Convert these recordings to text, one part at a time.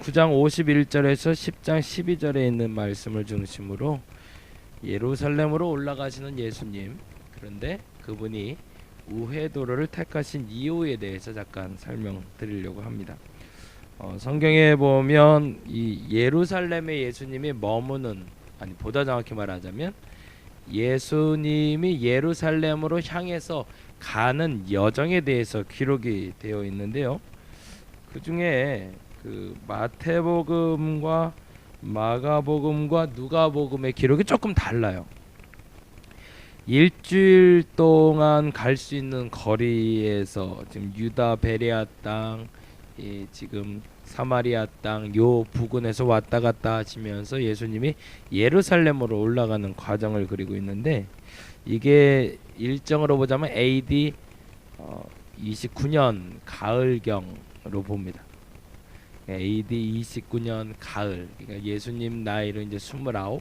오늘은 9장 51절에서 10장 12절에 있는 말씀을 중심으로 예루살렘으로 올라가시는 예수님 그런데 그분이 우회도로를 택하신 이유에 대해서 잠깐 설명드리려고 합니다. 어, 성경에 보면 이 예루살렘에 예수님이 머무는 아니 보다 정확히 말하자면 예수님이 예루살렘으로 향해서 가는 여정에 대해서 기록이 되어 있는데요. 그 중에 그 마태복음과 마가복음과 누가복음의 기록이 조금 달라요. 일주일 동안 갈 수 있는 거리에서 지금 유다 베레아 땅, 이 지금 사마리아 땅 요 부근에서 왔다 갔다 하시면서 예수님이 예루살렘으로 올라가는 과정을 그리고 있는데 이게 일정으로 보자면 AD 어, 29년 가을경으로 봅니다. AD 29년 가을, 그러니까 예수님 나이로 이제 29,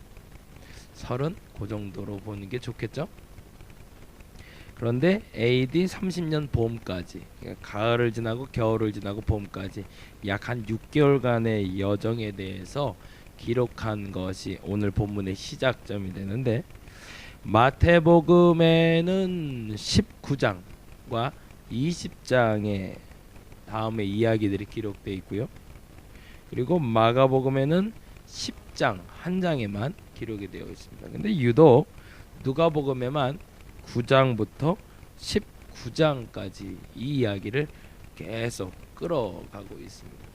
30, 그 정도로 보는 게 좋겠죠? 그런데 AD 30년 봄까지, 그러니까 가을을 지나고 겨울을 지나고 봄까지 약 한 6개월간의 여정에 대해서 기록한 것이 오늘 본문의 시작점이 되는데 마태복음에는 19장과 20장의 다음에 이야기들이 기록되어 있고요. 그리고 마가복음에는 10장 한 장에만 기록이 되어 있습니다. 근데 유독 누가복음에만 9장부터 19장까지 이 이야기를 계속 끌어가고 있습니다.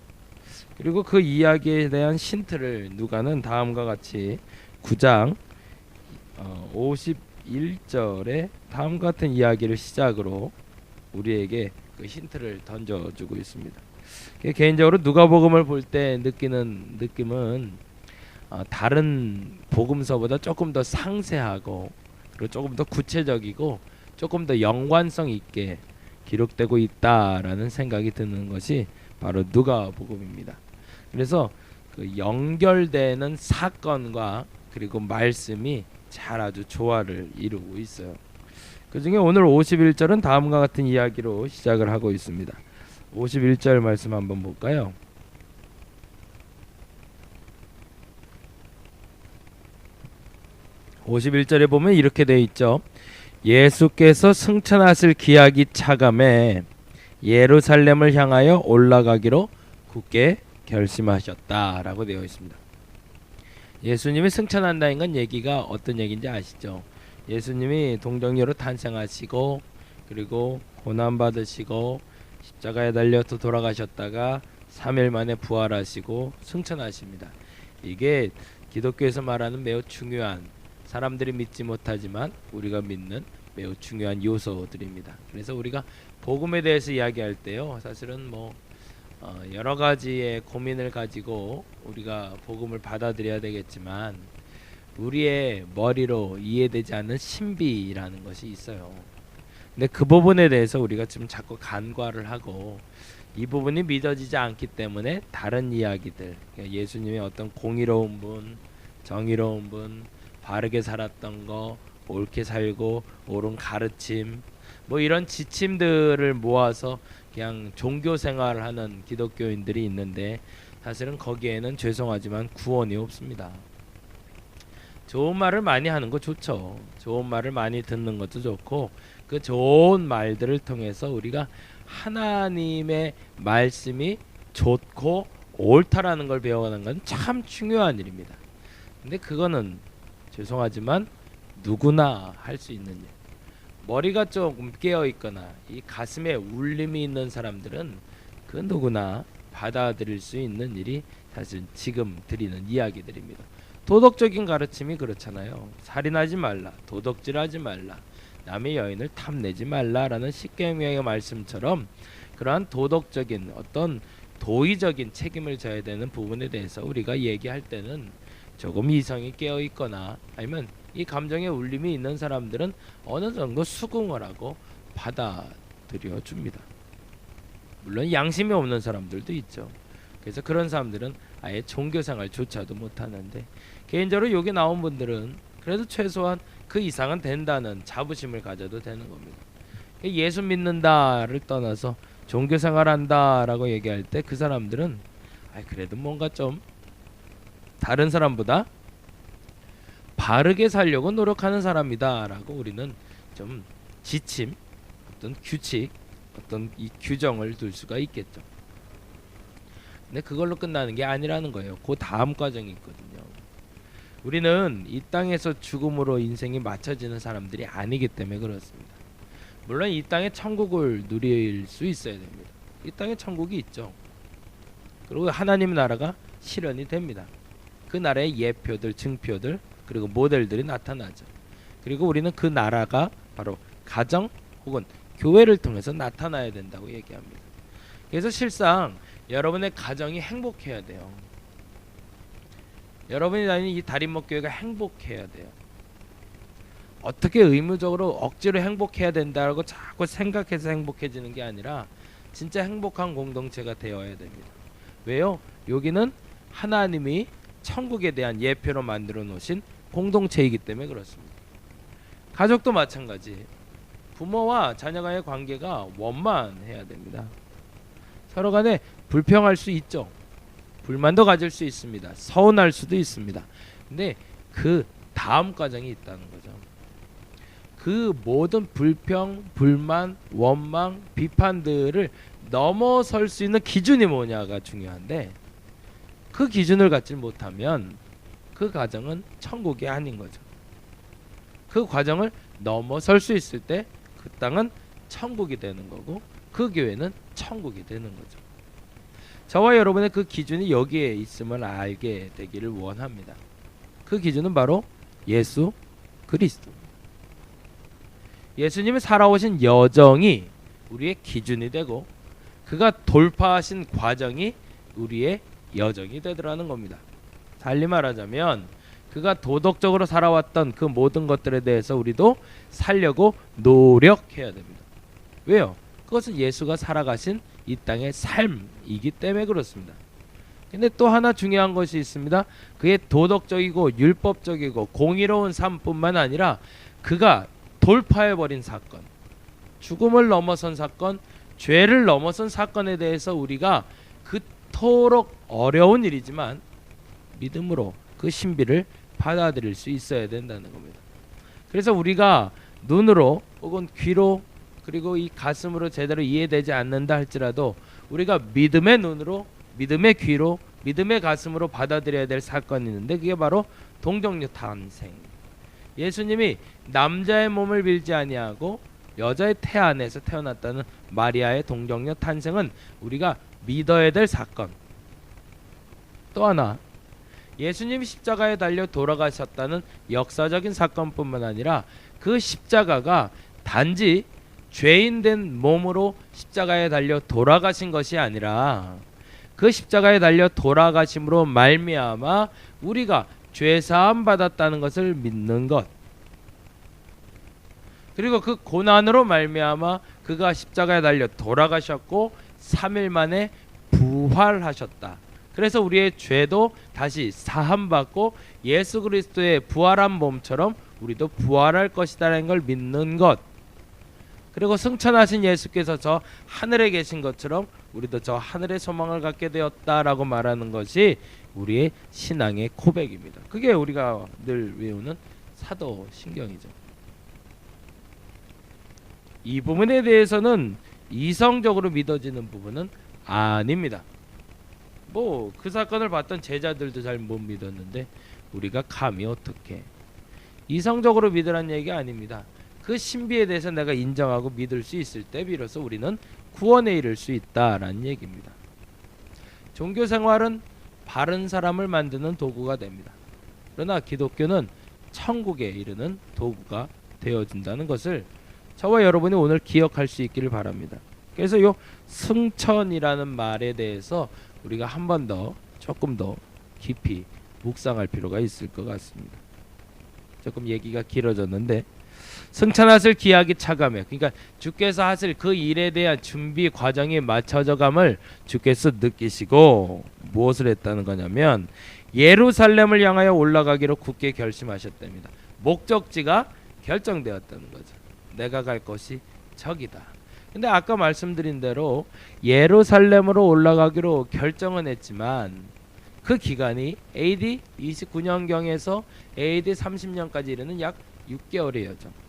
그리고 그 이야기에 대한 힌트를 누가는 다음과 같이 9장 어, 51절에 다음 같은 이야기를 시작으로 우리에게 그 힌트를 던져주고 있습니다. 개인적으로 누가복음을 볼 때 느끼는 느낌은 어, 다른 복음서보다 조금 더 상세하고 그리고 조금 더 구체적이고 조금 더 연관성 있게 기록되고 있다라는 생각이 드는 것이 바로 누가복음입니다. 그래서 그 연결되는 사건과 그리고 말씀이 잘 아주 조화를 이루고 있어요. 그 중에 오늘 51절은 다음과 같은 이야기로 시작을 하고 있습니다. 51절 말씀 한번 볼까요? (51절에) 보면 이렇게 되어 있죠. 예수께서 승천하실 기약이 차감해 예루살렘을 향하여 올라가기로 굳게 결심하셨다라고 되어 있습니다. 예수님이 승천한다는 건 얘기가 어떤 얘기인지 아시죠? 예수님이 동정녀로 탄생하시고 그리고 고난 받으시고 십자가에 달려서 돌아가셨다가 3일 만에 부활하시고 승천하십니다. 이게 기독교에서 말하는 매우 중요한 사람들이 믿지 못하지만 우리가 믿는 매우 중요한 요소들입니다. 그래서 우리가 복음에 대해서 이야기할 때요, 사실은 뭐 어, 여러 가지의 고민을 가지고 우리가 복음을 받아들여야 되겠지만 우리의 머리로 이해되지 않는 신비라는 것이 있어요. 근데 그 부분에 대해서 우리가 지금 자꾸 간과를 하고 이 부분이 믿어지지 않기 때문에 다른 이야기들 그러니까 예수님의 어떤 공의로운 분, 정의로운 분, 바르게 살았던 거, 옳게 살고 옳은 가르침 뭐 이런 지침들을 모아서 그냥 종교 생활을 하는 기독교인들이 있는데 사실은 거기에는 죄송하지만 구원이 없습니다. 좋은 말을 많이 하는 거 좋죠. 좋은 말을 많이 듣는 것도 좋고 그 좋은 말들을 통해서 우리가 하나님의 말씀이 좋고 옳다라는 걸 배워가는 건 참 중요한 일입니다. 근데 그거는 죄송하지만 누구나 할 수 있는 일. 머리가 조금 깨어 있거나 이 가슴에 울림이 있는 사람들은 그 누구나 받아들일 수 있는 일이 사실 지금 드리는 이야기들입니다. 도덕적인 가르침이 그렇잖아요. 살인하지 말라, 도덕질하지 말라, 남의 여인을 탐내지 말라라는 십계명의 말씀처럼 그러한 도덕적인 어떤 도의적인 책임을 져야 되는 부분에 대해서 우리가 얘기할 때는 조금 이성이 깨어 있거나 아니면 이 감정의 울림이 있는 사람들은 어느 정도 수긍을 하고 받아들여 줍니다. 물론 양심이 없는 사람들도 있죠. 그래서 그런 사람들은 아예 종교 생활조차도 못 하는데 개인적으로 여기 나온 분들은 그래도 최소한 그 이상은 된다는 자부심을 가져도 되는 겁니다. 예수 믿는다를 떠나서 종교 생활한다라고 얘기할 때 그 사람들은 아 그래도 뭔가 좀 다른 사람보다 바르게 살려고 노력하는 사람이다라고 우리는 좀 지침, 어떤 규칙, 어떤 이 규정을 둘 수가 있겠죠. 근데 그걸로 끝나는 게 아니라는 거예요. 그 다음 과정이 있거든요. 우리는 이 땅에서 죽음으로 인생이 맞춰지는 사람들이 아니기 때문에 그렇습니다. 물론 이 땅에 천국을 누릴 수 있어야 됩니다. 이 땅에 천국이 있죠. 그리고 하나님 나라가 실현이 됩니다. 그 나라의 예표들, 증표들, 그리고 모델들이 나타나죠. 그리고 우리는 그 나라가 바로 가정 혹은 교회를 통해서 나타나야 된다고 얘기합니다. 그래서 실상 여러분의 가정이 행복해야 돼요. 여러분이 다니는 이 다림목 교회가 행복해야 돼요. 어떻게 의무적으로 억지로 행복해야 된다고 자꾸 생각해서 행복해지는 게 아니라 진짜 행복한 공동체가 되어야 됩니다. 왜요? 여기는 하나님이 천국에 대한 예표로 만들어 놓으신 공동체이기 때문에 그렇습니다. 가족도 마찬가지. 부모와 자녀 간의 관계가 원만해야 됩니다. 서로 간에 불평할 수 있죠. 불만도 가질 수 있습니다. 서운할 수도 있습니다. 근데 그 다음 과정이 있다는 거죠. 그 모든 불평, 불만, 원망, 비판들을 넘어설 수 있는 기준이 뭐냐가 중요한데 그 기준을 갖지 못하면 그 과정은 천국이 아닌 거죠. 그 과정을 넘어설 수 있을 때 그 땅은 천국이 되는 거고 그 교회는 천국이 되는 거죠. 저와 여러분의 그 기준이 여기에 있음을 알게 되기를 원합니다. 그 기준은 바로 예수 그리스도. 예수님이 살아오신 여정이 우리의 기준이 되고 그가 돌파하신 과정이 우리의 여정이 되더라는 겁니다. 달리 말하자면 그가 도덕적으로 살아왔던 그 모든 것들에 대해서 우리도 살려고 노력해야 됩니다. 왜요? 그것은 예수가 살아가신 이 땅의 삶이기 때문에 그렇습니다. 근데 또 하나 중요한 것이 있습니다. 그의 도덕적이고 율법적이고 공의로운 삶뿐만 아니라 그가 돌파해 버린 사건, 죽음을 넘어선 사건, 죄를 넘어선 사건에 대해서 우리가 그토록 어려운 일이지만 믿음으로 그 신비를 받아들일 수 있어야 된다는 겁니다. 그래서 우리가 눈으로 혹은 귀로 그리고 이 가슴으로 제대로 이해되지 않는다 할지라도 우리가 믿음의 눈으로 믿음의 귀로 믿음의 가슴으로 받아들여야 될 사건이 있는데 그게 바로 동정녀 탄생. 예수님이 남자의 몸을 빌지 아니하고 여자의 태 안에서 태어났다는 마리아의 동정녀 탄생은 우리가 믿어야 될 사건. 또 하나 예수님이 십자가에 달려 돌아가셨다는 역사적인 사건뿐만 아니라 그 십자가가 단지 죄인 된 몸으로 십자가에 달려 돌아가신 것이 아니라 그 십자가에 달려 돌아가심으로 말미암아 우리가 죄 사함 받았다는 것을 믿는 것. 그리고 그 고난으로 말미암아 그가 십자가에 달려 돌아가셨고 3일 만에 부활하셨다. 그래서 우리의 죄도 다시 사함 받고 예수 그리스도의 부활한 몸처럼 우리도 부활할 것이다라는 걸 믿는 것. 그리고 승천하신 예수께서 저 하늘에 계신 것처럼 우리도 저 하늘의 소망을 갖게 되었다라고 말하는 것이 우리의 신앙의 고백입니다. 그게 우리가 늘 외우는 사도 신경이죠. 이 부분에 대해서는 이성적으로 믿어지는 부분은 아닙니다. 뭐 그 사건을 봤던 제자들도 잘 못 믿었는데 우리가 감히 어떻게 이성적으로 믿으란 얘기가 아닙니다. 그 신비에 대해서 내가 인정하고 믿을 수 있을 때 비로소 우리는 구원에 이를 수 있다라는 얘기입니다. 종교 생활은 바른 사람을 만드는 도구가 됩니다. 그러나 기독교는 천국에 이르는 도구가 되어준다는 것을 저와 여러분이 오늘 기억할 수 있기를 바랍니다. 그래서 요 승천이라는 말에 대해서 우리가 한 번 더 조금 더 깊이 묵상할 필요가 있을 것 같습니다. 조금 얘기가 길어졌는데 승천하실 기약이 차감해. 그러니까 주께서 하실 그 일에 대한 준비 과정이 맞춰져 감을 주께서 느끼시고 무엇을 했다는 거냐면 예루살렘을 향하여 올라가기로 굳게 결심하셨답니다. 목적지가 결정되었다는 거죠. 내가 갈 것이 저기다. 근데 아까 말씀드린 대로 예루살렘으로 올라가기로 결정은 했지만 그 기간이 AD 29년경에서 AD 30년까지 이르는 약 6개월의 여정.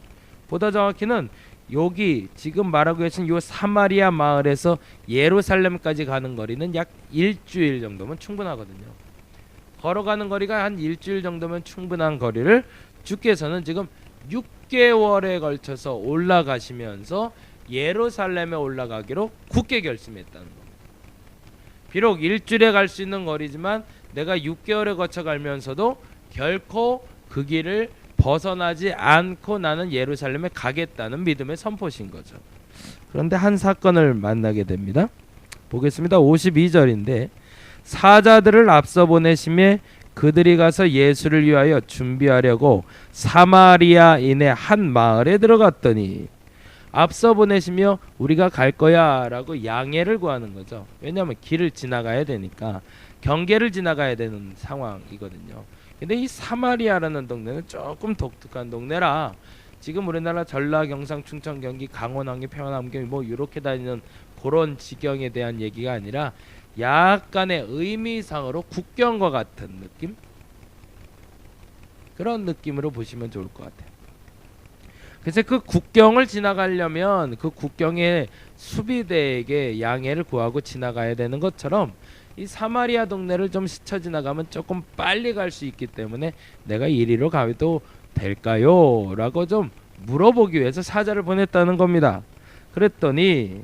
보다 정확히는 여기 지금 말하고 계신 요 사마리아 마을에서 예루살렘까지 가는 거리는 약 일주일 정도면 충분하거든요. 걸어가는 거리가 한 일주일 정도면 충분한 거리를 주께서는 지금 6개월에 걸쳐서 올라가시면서 예루살렘에 올라가기로 굳게 결심했다는 겁니다. 비록 일주일에 갈 수 있는 거리지만 내가 6개월에 거쳐 가면서도 결코 그 길을 벗어나지 않고 나는 예루살렘에 가겠다는 믿음의 선포신 거죠. 그런데 한 사건을 만나게 됩니다. 보겠습니다. 52절인데 사자들을 앞서 보내심에 그들이 가서 예수를 위하여 준비하려고 사마리아인의 한 마을에 들어갔더니 앞서 보내시며 우리가 갈 거야라고 양해를 구하는 거죠. 왜냐하면 길을 지나가야 되니까 경계를 지나가야 되는 상황이거든요. 근데 이 사마리아라는 동네는 조금 독특한 동네라 지금 우리나라 전라, 경상, 충청, 경기, 강원, 함경, 평안, 함경 뭐 이렇게 다니는 그런 지경에 대한 얘기가 아니라 약간의 의미상으로 국경과 같은 느낌 그런 느낌으로 보시면 좋을 것 같아요. 그래서 그 국경을 지나가려면 그 국경의 수비대에게 양해를 구하고 지나가야 되는 것처럼 이 사마리아 동네를 좀 스쳐 지나가면 조금 빨리 갈 수 있기 때문에 내가 이리로 가도 될까요? 라고 좀 물어보기 위해서 사자를 보냈다는 겁니다. 그랬더니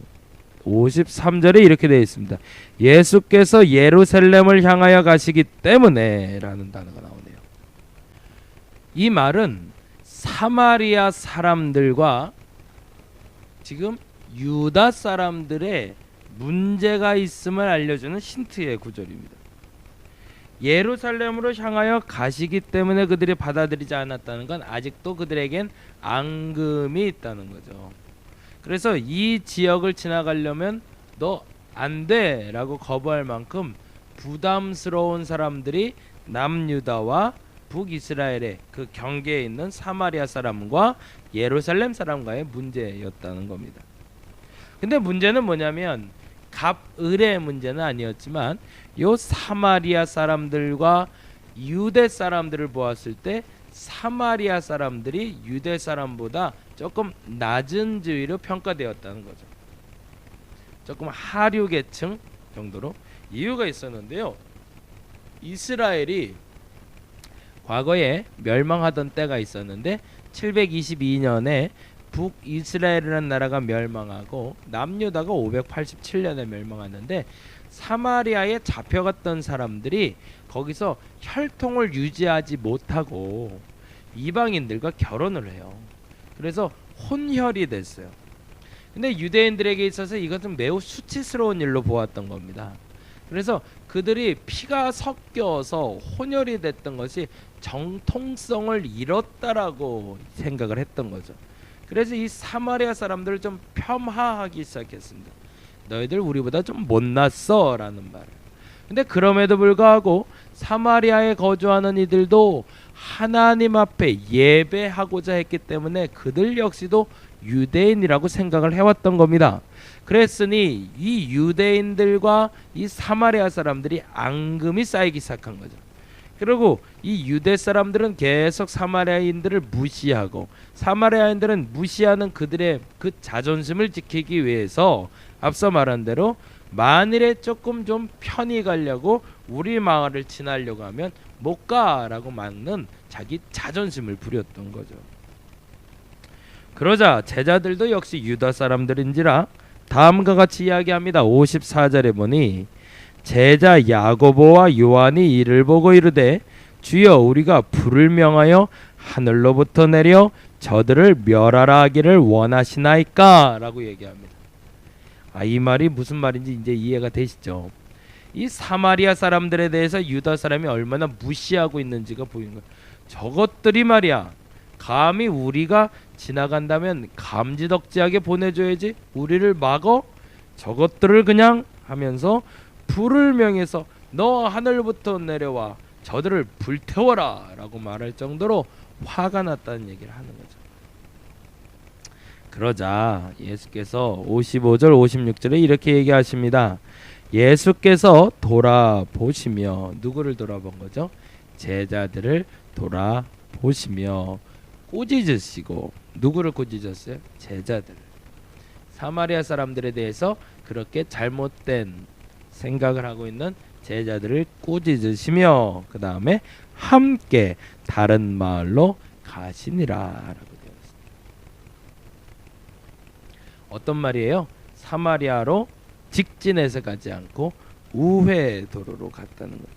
53절에 이렇게 되어 있습니다. 예수께서 예루살렘을 향하여 가시기 때문에 라는 단어가 나오네요. 이 말은 사마리아 사람들과 지금 유다 사람들의 문제가 있음을 알려주는 힌트의 구절입니다. 예루살렘으로 향하여 가시기 때문에 그들이 받아들이지 않았다는 건 아직도 그들에겐 앙금이 있다는 거죠. 그래서 이 지역을 지나가려면 너 안 돼라고 거부할 만큼 부담스러운 사람들이 남유다와 북이스라엘의 그 경계에 있는 사마리아 사람과 예루살렘 사람과의 문제였다는 겁니다. 근데 문제는 뭐냐면 갑을의 문제는 아니었지만 요 사마리아 사람들과 유대 사람들을 보았을 때 사마리아 사람들이 유대 사람보다 조금 낮은 지위로 평가되었다는 거죠. 조금 하류 계층 정도로 이유가 있었는데요. 이스라엘이 과거에 멸망하던 때가 있었는데 722년에 북이스라엘이라는 나라가 멸망하고 남유다가 587년에 멸망하는데 사마리아에 잡혀갔던 사람들이 거기서 혈통을 유지하지 못하고 이방인들과 결혼을 해요. 그래서 혼혈이 됐어요. 근데 유대인들에게 있어서 이것은 매우 수치스러운 일로 보았던 겁니다. 그래서 그들이 피가 섞여서 혼혈이 됐던 것이 정통성을 잃었다라고 생각을 했던 거죠. 그래서 이 사마리아 사람들을 좀 폄하하기 시작했습니다. 너희들 우리보다 좀 못났어 라는 말을. 근데 그럼에도 불구하고 사마리아에 거주하는 이들도 하나님 앞에 예배하고자 했기 때문에 그들 역시도 유대인이라고 생각을 해왔던 겁니다. 그랬으니 이 유대인들과 이 사마리아 사람들이 앙금이 쌓이기 시작한 거죠. 그리고 이 유대 사람들은 계속 사마리아인들을 무시하고 사마리아인들은 무시하는 그들의 그 자존심을 지키기 위해서 앞서 말한 대로 만일에 조금 좀 편히 가려고 우리 마을을 지나려고 하면 못 가라고 막는 자기 자존심을 부렸던 거죠. 그러자 제자들도 역시 유다 사람들인지라 다음과 같이 이야기합니다. 54절에 보니 제자 야고보와 요한이 이를 보고 이르되 주여 우리가 불을 명하여 하늘로부터 내려 저들을 멸하라 하기를 원하시나이까라고 얘기합니다. 아 이 말이 무슨 말인지 이제 이해가 되시죠? 이 사마리아 사람들에 대해서 유다 사람이 얼마나 무시하고 있는지가 보이는 거예요. 저것들이 말이야. 감히 우리가 지나간다면 감지덕지하게 보내줘야지 우리를 막어 저것들을 그냥 하면서 불을 명해서 너 하늘부터 내려와 저들을 불태워라 라고 말할 정도로 화가 났다는 얘기를 하는 거죠. 그러자 예수께서 55절 56절에 이렇게 얘기하십니다. 예수께서 돌아보시며 누구를 돌아본 거죠? 제자들을 돌아보시며 꾸짖으시고 누구를 꾸짖었어요? 제자들. 사마리아 사람들에 대해서 그렇게 잘못된 생각을 하고 있는 제자들을 꾸짖으시며 그 다음에 함께 다른 마을로 있습니다. 어떤 말이에요? 사마리아로 직진해서 가지 않고 우회 도로로 갔다는 거죠.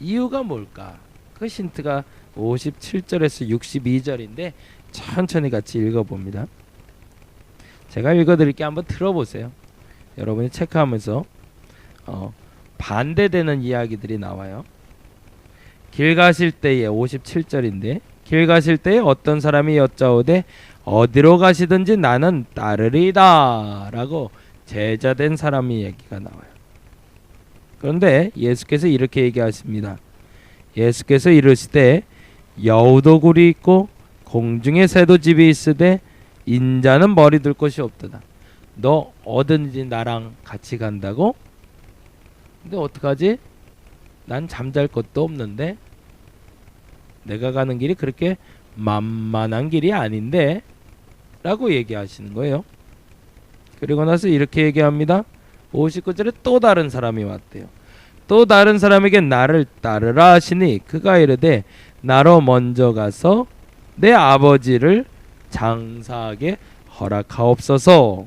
이유가 뭘까? 그 힌트가 57절에서 62절인데 천천히 같이 읽어봅니다. 제가 읽어드릴게 한번 들어보세요. 여러분이 체크하면서 어, 반대되는 이야기들이 나와요. 길 가실 때에 57절인데 길 가실 때에 어떤 사람이 여짜오되 어디로 가시든지 나는 따르리다 라고 제자된 사람이 얘기가 나와요. 그런데 예수께서 이렇게 얘기하십니다. 예수께서 이르시되 여우도굴이 있고 공중에 새도 집이 있으되 인자는 머리 둘 곳이 없도다. 너 어든지 나랑 같이 간다고? 근데 어떡하지? 난 잠잘 곳도 없는데 내가 가는 길이 그렇게 만만한 길이 아닌데 라고 얘기하시는 거예요. 그리고 나서 이렇게 얘기합니다. 59절에 또 다른 사람이 왔대요. 또 다른 사람에게 나를 따르라 하시니 그가 이르되 나로 먼저 가서 내 아버지를 장사하게 허락하옵소서.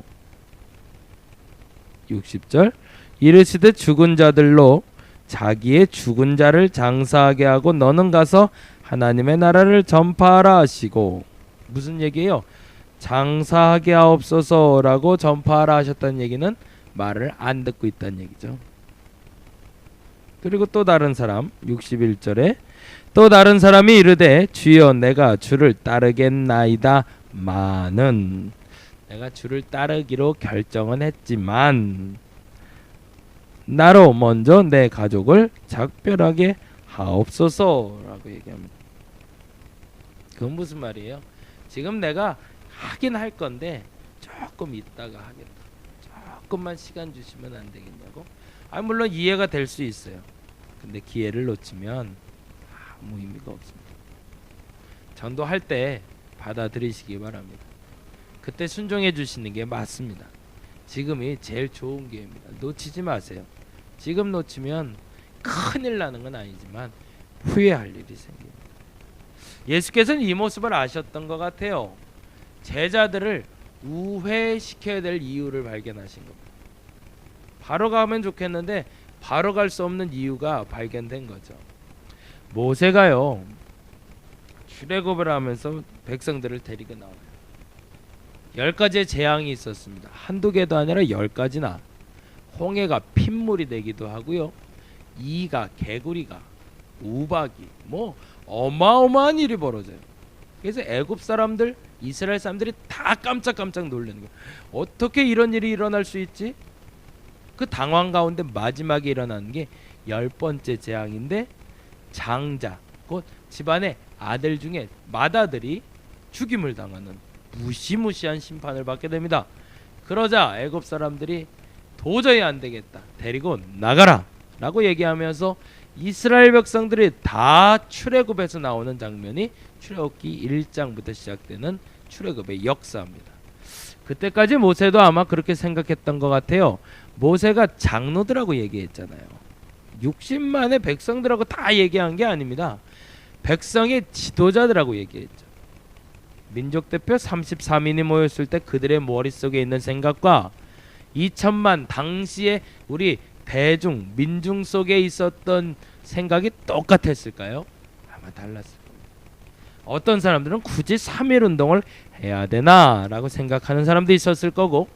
60절 이르시되 죽은 자들로 자기의 죽은 자를 장사하게 하고 너는 가서 하나님의 나라를 전파하라 하시고 무슨 얘기예요? 장사하게 하옵소서라고 전파하라 하셨다는 얘기는 말을 안 듣고 있다는 얘기죠. 그리고 또 다른 사람 61절에 또 다른 사람이 이르되 주여 내가 주를 따르겠나이다 마는 내가 주를 따르기로 결정은 했지만 나로 먼저 내 가족을 작별하게 하옵소서라고 얘기합니다. 그건 무슨 말이에요? 지금 내가 하긴 할 건데 조금 있다가 하겠다. 조금만 시간 주시면 안 되겠냐고? 아 물론 이해가 될 수 있어요. 근데 기회를 놓치면 아무 의미가 없습니다. 전도할 때 받아들이시기 바랍니다. 그때 순종해 주시는 게 맞습니다. 지금이 제일 좋은 기회입니다. 놓치지 마세요. 지금 놓치면 큰일 나는 건 아니지만 후회할 일이 생깁니다. 예수께서는 이 모습을 아셨던 것 같아요. 제자들을 우회시켜야 될 이유를 발견하신 겁니다. 바로 가면 좋겠는데 바로 갈 수 없는 이유가 발견된 거죠. 모세가요 출애굽을 하면서 백성들을 데리고 나와요. 열 가지의 재앙이 있었습니다. 한두 개도 아니라 열 가지나 홍해가 핏물이 되기도 하고요. 이가 개구리가 우박이 뭐 어마어마한 일이 벌어져요. 그래서 애굽 사람들 이스라엘 사람들이 다 깜짝깜짝 놀라는 거예요. 어떻게 이런 일이 일어날 수 있지? 그 당황 가운데 마지막에 일어나는 게열 번째 재앙인데 장자 곧 집안의 아들 중에 맏아들이 죽임을 당하는 무시무시한 심판을 받게 됩니다. 그러자 애굽 사람들이 도저히 안 되겠다. 데리고 나가라 라고 얘기하면서 이스라엘 백성들이 다 출애굽에서 나오는 장면이 출애굽기 1장부터 시작되는 출애굽의 역사입니다. 그때까지 모세도 아마 그렇게 생각했던 것 같아요. 모세가 장로들하고 얘기했잖아요. 60만의 백성들하고 다 얘기한 게 아닙니다. 백성의 지도자들하고 얘기했죠. 민족 대표 33인이 모였을 때 그들의 머릿속에 있는 생각과 2천만 당시에 우리 대중 민중 속에 있었던 생각이 똑같았을까요? 아마 달랐을 겁니다. 어떤 사람들은 굳이 3일 운동을 해야 되나라고 생각하는 사람도 있었을 거고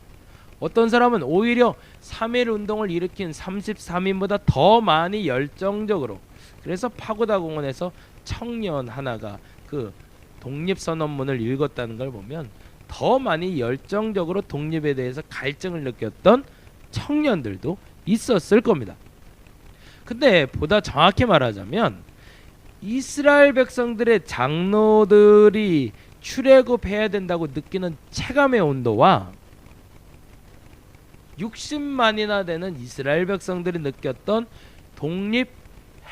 어떤 사람은 오히려 3일 운동을 일으킨 33인보다 더 많이 열정적으로 그래서 파고다 공원에서 청년 하나가 그 독립선언문을 읽었다는 걸 보면 더 많이 열정적으로 독립에 대해서 갈증을 느꼈던 청년들도 있었을 겁니다. 근데 보다 정확히 말하자면 이스라엘 백성들의 장로들이 출애굽해야 된다고 느끼는 체감의 온도와 60만이나 되는 이스라엘 백성들이 느꼈던 독립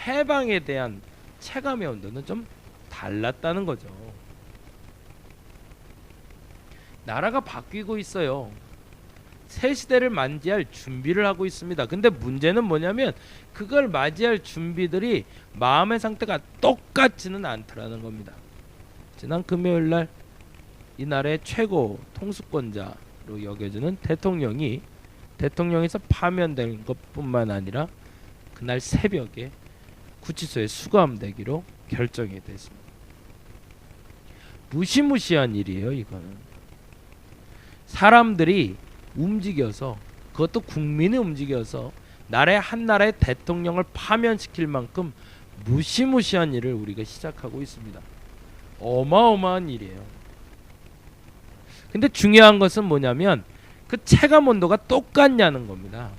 해방에 대한 체감의 온도는 좀 달랐다는 거죠. 나라가 바뀌고 있어요. 새 시대를 맞이할 준비를 하고 있습니다. 근데 문제는 뭐냐면 그걸 맞이할 준비들이 마음의 상태가 똑같지는 않더라는 겁니다. 지난 금요일 날 이 나라의 최고 통수권자로 여겨지는 대통령이 대통령에서 파면된 것뿐만 아니라 그날 새벽에 구치소에 수감되기로 결정이 됐습니다. 무시무시한 일이에요, 이거는. 사람들이 움직여서 그것도 국민이 움직여서 나라의 한 나라의 대통령을 파면시킬 만큼 무시무시한 일을 우리가 시작하고 있습니다. 어마어마한 일이에요. 근데 중요한 것은 뭐냐면 그 체감 온도가 똑같냐는 겁니다.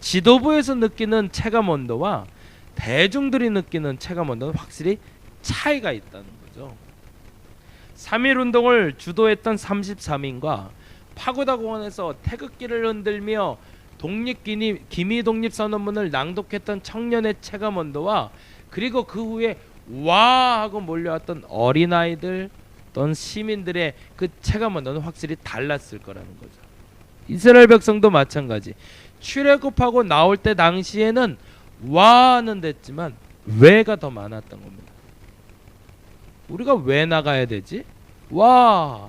지도부에서 느끼는 체감 온도와 대중들이 느끼는 체감 온도는 확실히 차이가 있다는 거죠. 3.1 운동을 주도했던 33인과 파고다 공원에서 태극기를 흔들며 독립 기미, 독립 선언문을 낭독했던 청년의 체감 온도와 그리고 그 후에 와 하고 몰려왔던 어린아이들 또는 시민들의 그 체감 온도는 확실히 달랐을 거라는 거죠. 이스라엘 백성도 마찬가지. 출애굽하고 나올 때 당시에는 와는 됐지만 왜가 더 많았던 겁니다. 우리가 왜 나가야 되지? 와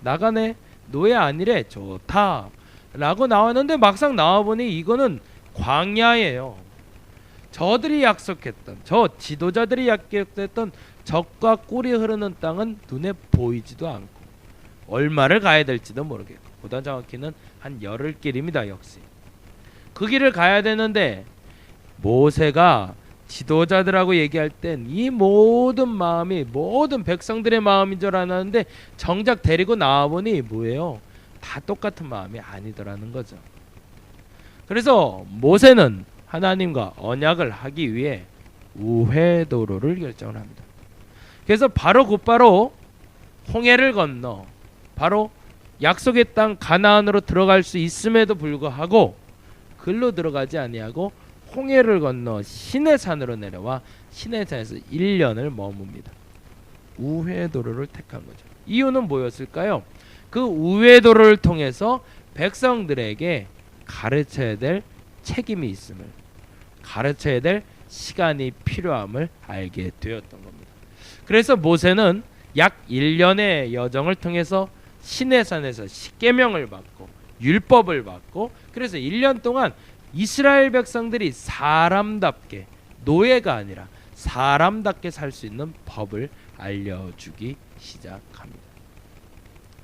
나가네. 노예 아니래 좋다. 라고 나왔는데 막상 나와보니 이거는 광야예요. 저들이 약속했던 저 지도자들이 약속했던 적과 꿀이 흐르는 땅은 눈에 보이지도 않고 얼마를 가야 될지도 모르겠고 보다 정확히는 한 열흘 길입니다 역시. 그 길을 가야 되는데 모세가 지도자들하고 얘기할 땐 이 모든 마음이 모든 백성들의 마음인 줄 알았는데 정작 데리고 나와 보니 뭐예요? 다 똑같은 마음이 아니더라는 거죠. 그래서 모세는 하나님과 언약을 하기 위해 우회 도로를 결정을 합니다. 그래서 바로 곧바로 홍해를 건너 바로 약속의 땅 가나안으로 들어갈 수 있음에도 불구하고 글로 들어가지 아니하고 홍해를 건너 시내산으로 내려와 시내산에서 1년을 머뭅니다. 우회도로를 택한 거죠. 이유는 뭐였을까요? 그 우회도로를 통해서 백성들에게 가르쳐야 될 책임이 있음을 가르쳐야 될 시간이 필요함을 알게 되었던 겁니다. 그래서 모세는 약 1년의 여정을 통해서 시내산에서 십계명을 받고 율법을 받고 그래서 1년 동안 이스라엘 백성들이 사람답게 노예가 아니라 사람답게 살 수 있는 법을 알려주기 시작합니다.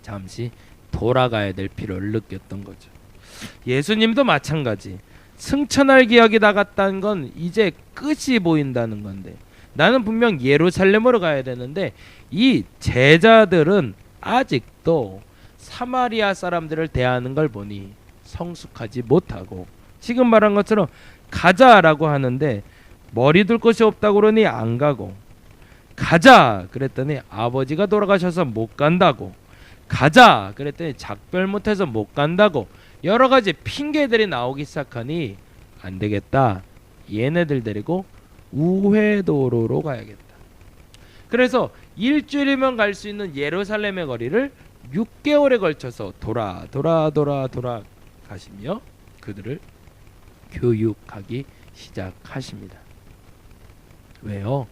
잠시 돌아가야 될 필요를 느꼈던 거죠. 예수님도 마찬가지. 승천할 기약이 나갔다는 건 이제 끝이 보인다는 건데 나는 분명 예루살렘으로 가야 되는데 이 제자들은 아직도 사마리아 사람들을 대하는 걸 보니 성숙하지 못하고 지금 말한 것처럼 가자라고 하는데 머리 둘 것이 없다고 그러니 안 가고 가자 그랬더니 아버지가 돌아가셔서 못 간다고 가자 그랬더니 작별 못해서 못 간다고 여러 가지 핑계들이 나오기 시작하니 안 되겠다. 얘네들 데리고 우회도로로 가야겠다. 그래서 일주일이면 갈 수 있는 예루살렘의 거리를 6개월에 걸쳐서 돌아 돌아 돌아 돌아 가시며 그들을 교육하기 시작하십니다. 왜요?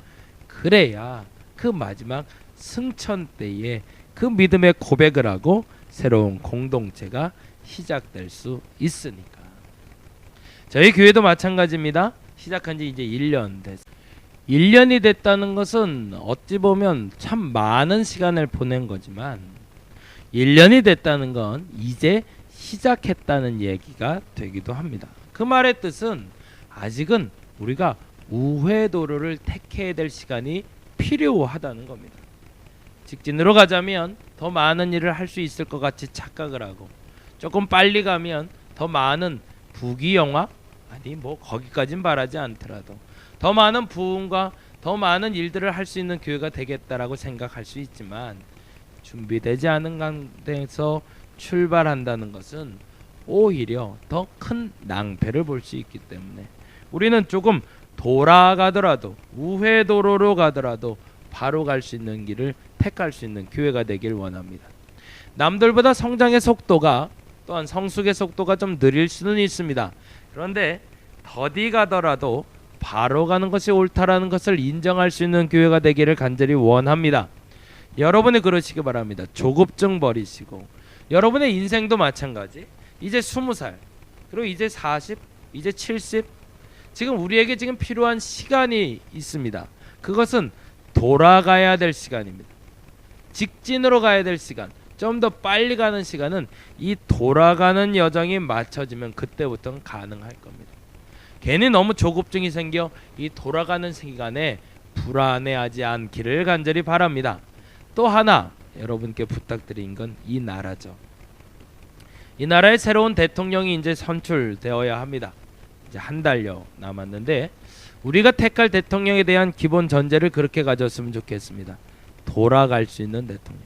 그래야 그 마지막 승천 때에 그 믿음의 고백을 하고 새로운 공동체가 시작될 수 있으니까. 저희 교회도 마찬가지입니다. 시작한 지 이제 1년 됐 1년이 됐다는 것은 어찌 보면 참 많은 시간을 보낸 거지만 1년이 됐다는 건 이제 시작했다는 얘기가 되기도 합니다. 그 말의 뜻은 아직은 우리가 우회도로를 택해야 될 시간이 필요하다는 겁니다. 직진으로 가자면 더 많은 일을 할 수 있을 것 같이 착각을 하고 조금 빨리 가면 더 많은 부귀영화 아니 뭐 거기까진 바라지 않더라도 더 많은 부흥과 더 많은 일들을 할 수 있는 교회가 되겠다라고 생각할 수 있지만 준비되지 않은 가운데서 출발한다는 것은 오히려 더 큰 낭패를 볼 수 있기 때문에 우리는 조금 돌아가더라도 우회 도로로 가더라도 바로 갈 수 있는 길을 택할 수 있는 교회가 되길 원합니다. 남들보다 성장의 속도가 또한 성숙의 속도가 좀 느릴 수는 있습니다. 그런데 더디 가더라도 바로 가는 것이 옳다라는 것을 인정할 수 있는 교회가 되기를 간절히 원합니다. 여러분이 그러시기 바랍니다. 조급증 버리시고 여러분의 인생도 마찬가지. 이제 20살 그리고 이제 40, 이제 70 지금 우리에게 지금 필요한 시간이 있습니다. 그것은 돌아가야 될 시간입니다. 직진으로 가야 될 시간. 좀 더 빨리 가는 시간은 이 돌아가는 여정이 맞춰지면 그때부터는 가능할 겁니다. 괜히 너무 조급증이 생겨 이 돌아가는 시간에 불안해하지 않기를 간절히 바랍니다. 또 하나 여러분께 부탁드린 건 이 나라죠. 이 나라의 새로운 대통령이 이제 선출되어야 합니다. 이제 한 달여 남았는데 우리가 택할 대통령에 대한 기본 전제를 그렇게 가졌으면 좋겠습니다. 돌아갈 수 있는 대통령.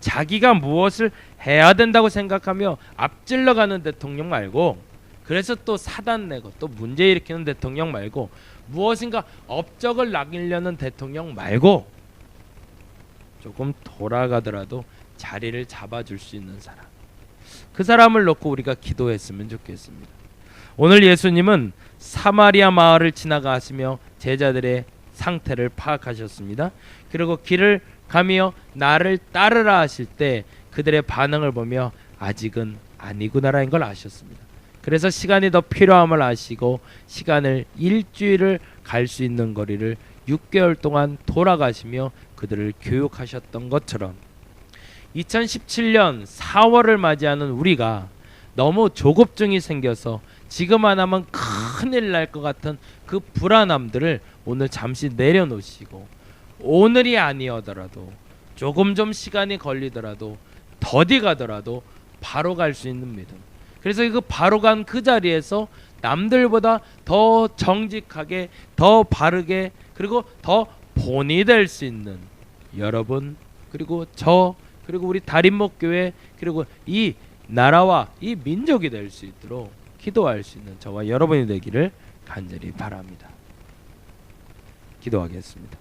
자기가 무엇을 해야 된다고 생각하며 앞질러 가는 대통령 말고 그래서 또 사단 내고 또 문제 일으키는 대통령 말고 무엇인가 업적을 남기려는 대통령 말고 조금 돌아가더라도 자리를 잡아줄 수 있는 사람 그 사람을 놓고 우리가 기도했으면 좋겠습니다. 오늘 예수님은 사마리아 마을을 지나가시며 제자들의 상태를 파악하셨습니다. 그리고 길을 가며 나를 따르라 하실 때 그들의 반응을 보며 아직은 아니구나라는 걸 아셨습니다. 그래서 시간이 더 필요함을 아시고 시간을 일주일을 갈 수 있는 거리를 6개월 동안 돌아가시며 그들을 교육하셨던 것처럼 2017년 4월을 맞이하는 우리가 너무 조급증이 생겨서 지금 안 하면 큰일 날 것 같은 그 불안함들을 오늘 잠시 내려놓으시고 오늘이 아니어더라도 조금 좀 시간이 걸리더라도 더디 가더라도 바로 갈 수 있는 믿음. 그래서 그 바로 간 그 자리에서 남들보다 더 정직하게 더 바르게 그리고 더 본이 될 수 있는 여러분 그리고 저 그리고 우리 다림목 교회 그리고 이 나라와 이 민족이 될 수 있도록 기도할 수 있는 저와 여러분이 되기를 간절히 바랍니다. 기도하겠습니다.